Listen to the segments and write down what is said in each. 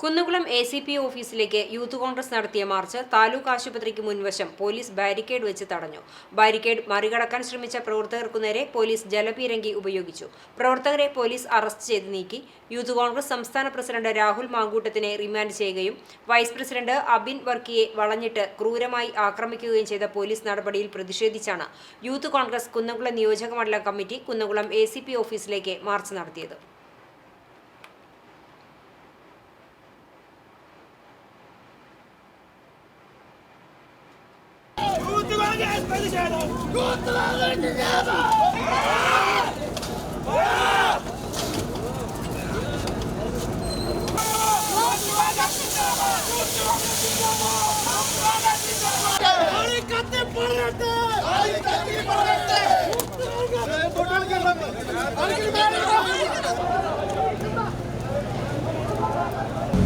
Kunnamkulam A C P ഓഫീസിലേക്ക് youth Congress നടത്തിയ march taluk ആശുപത്രിക്ക് മുൻവശം പോലീസ് ബാരിക്കേഡ് വെച്ച് തടഞ്ഞു. ബാരിക്കേഡ് മറികടക്കാൻ ശ്രമിച്ച പ്രവർത്തകർക്കു നേരെ പോലീസ് ജലപീരങ്കി ഉപയോഗിച്ചു. പ്രവർത്തകരെ പോലീസ് അറസ്റ്റ് ചെയ്ത് നീക്കി. യൂത്ത് കോൺഗ്രസ് സംസ്ഥാന പ്രസിഡന്റ് രാഹുൽ മാങ്കൂട്ടത്തിനെ റിമാൻഡ് ചെയ്യുകയും വൈസ് പ്രസിഡന്റ് അബിൻ വർക്കിയെ വളഞ്ഞിട്ട് ക്രൂരമായി ആക്രമിക്കുകയും ചെയ്ത പോലീസ് നടപടിയിൽ പ്രതിഷേധിച്ചാണ് യൂത്ത് കോൺഗ്രസ് കുന്നംകുളം നിയോജക മണ്ഡലം കമ്മിറ്റി കുന്നംകുളം എ ഓഫീസിലേക്ക് മാർച്ച് നടത്തിയത്.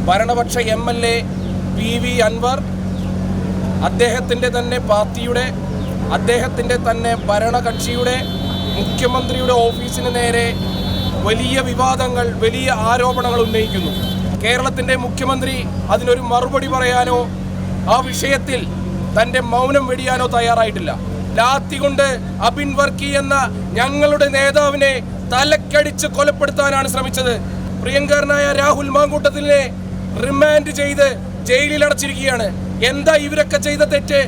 ഭരണപക്ഷ M L A P V Anvar അദ്ദേഹത്തിന്റെ തന്നെ പാർട്ടിയുടെ അദ്ദേഹത്തിന്റെ തന്നെ ഭരണകക്ഷിയുടെ മുഖ്യമന്ത്രിയുടെ ഓഫീസിന് നേരെ വലിയ വിവാദങ്ങൾ വലിയ ആരോപണങ്ങൾ ഉന്നയിക്കുന്നു. കേരളത്തിന്റെ മുഖ്യമന്ത്രി അതിനൊരു മറുപടി പറയാനോ ആ വിഷയത്തിൽ തന്റെ മൗനം വെടിയാനോ തയ്യാറായിട്ടില്ല. ലാത്തി കൊണ്ട് അബിൻ വർക്കി എന്ന ഞങ്ങളുടെ നേതാവിനെ തലക്കടിച്ച് കൊലപ്പെടുത്താനാണ് ശ്രമിച്ചത്. പ്രിയങ്കരനായ രാഹുൽ മാങ്കൂട്ടത്തിനെ റിമാൻഡ് ചെയ്ത് ജയിലിൽ അടച്ചിരിക്കുകയാണ് എന്താ ഇവരൊക്കെ ചെയ്ത തെറ്റ്?